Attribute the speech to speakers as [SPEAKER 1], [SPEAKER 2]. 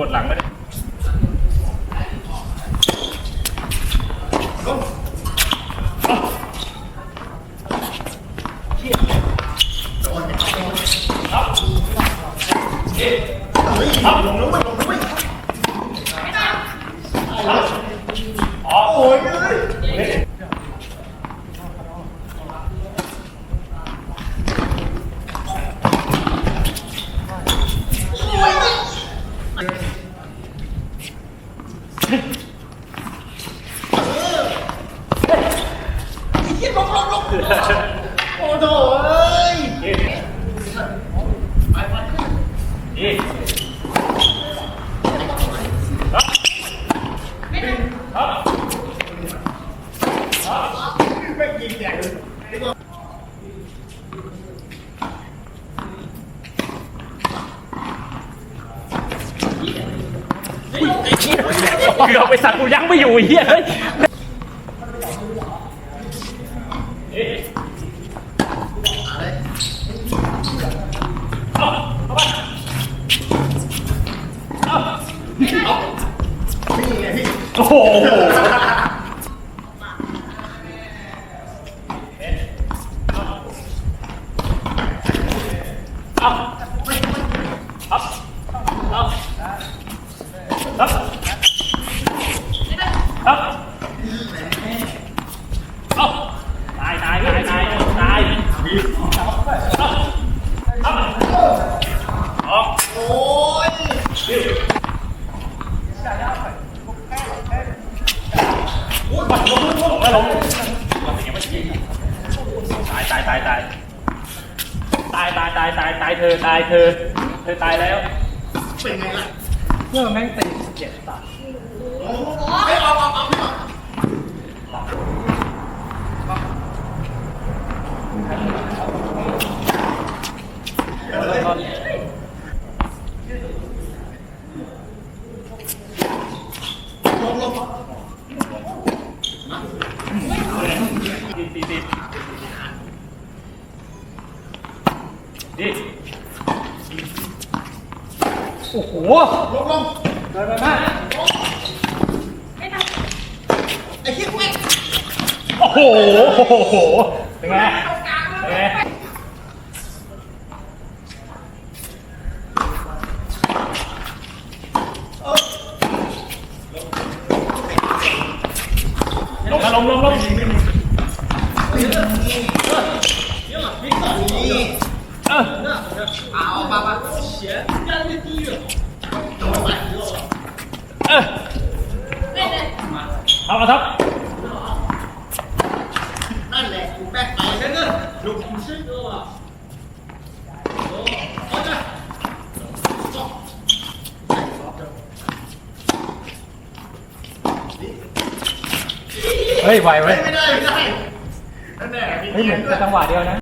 [SPEAKER 1] กดหลังไม่ได้
[SPEAKER 2] ลงนู้นไปล
[SPEAKER 1] งนู้นไป
[SPEAKER 2] ไม่ยิงแกง
[SPEAKER 1] เกือบไปสัตว์กูยังไม่อยู่ไอ้เฮียเฮ้ยโอ้โหเอาเอาเอา เอาครับเอาตายตายตายตายตายเอ้าเอ้าออก
[SPEAKER 2] โอ้ย
[SPEAKER 1] ลงแล้วลงตายตายตายตายตายตายตายตายตายเธอตายเธอ เธอตายแล้ว
[SPEAKER 2] เป็นไงล่ะ
[SPEAKER 3] เพื่อแม่งตีเจ็ดตัด
[SPEAKER 2] ไปเอาเอาเตี
[SPEAKER 1] ตีตีตี
[SPEAKER 3] โอ้โห
[SPEAKER 2] ลงลง
[SPEAKER 3] เดินไปมาก
[SPEAKER 2] ไอ้เหี้ยแม่ง
[SPEAKER 1] โอ้โหโอ้โหเป็นไงเป็นไงลงมาลงลงลง
[SPEAKER 2] 好，爸爸，钱干的低了，我买
[SPEAKER 1] 肉了。哎，对对，好好好。
[SPEAKER 2] นั่นแหละกูแป๊กไปฉันก็ลูกของฉันก็ว่าโอ้โอ้จ้ะ
[SPEAKER 3] เฮ้ยไหวไหม
[SPEAKER 2] ไม่ได้ไม่ได้นั่นแหละมี
[SPEAKER 3] เฮ้ยเหมือน
[SPEAKER 2] จะ
[SPEAKER 3] จังหวะเดียวนะ